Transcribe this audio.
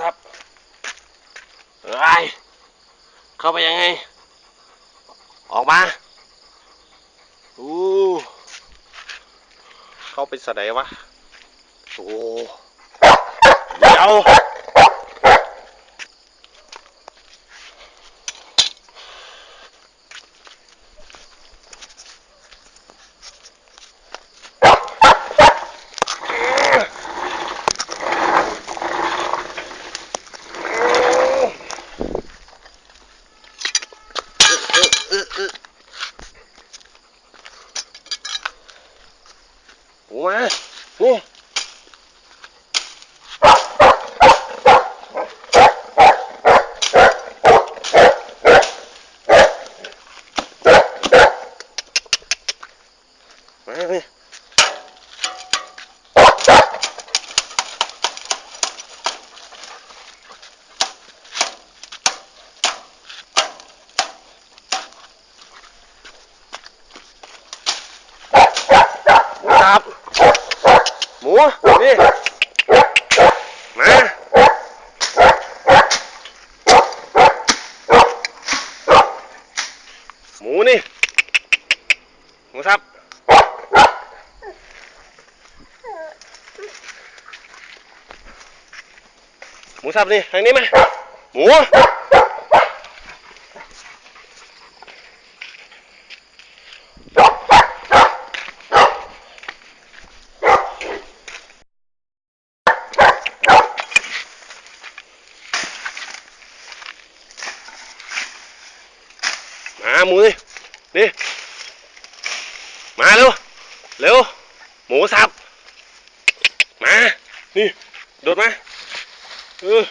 สับเอ้ยเข้าไปยังไง ออกมาอู้เข้าไปสะไดวะ โอ้เดี๋ยว หมูมานี่ มาเลยครับ หมู นี่ มา หมูนี่ หมูครับ หมูสับนี่ ทางนี้ไหมหมู มาหมูนี่นี่ มาเร็ว เร็ว หมูสับ มา นี่ โดดมา เออ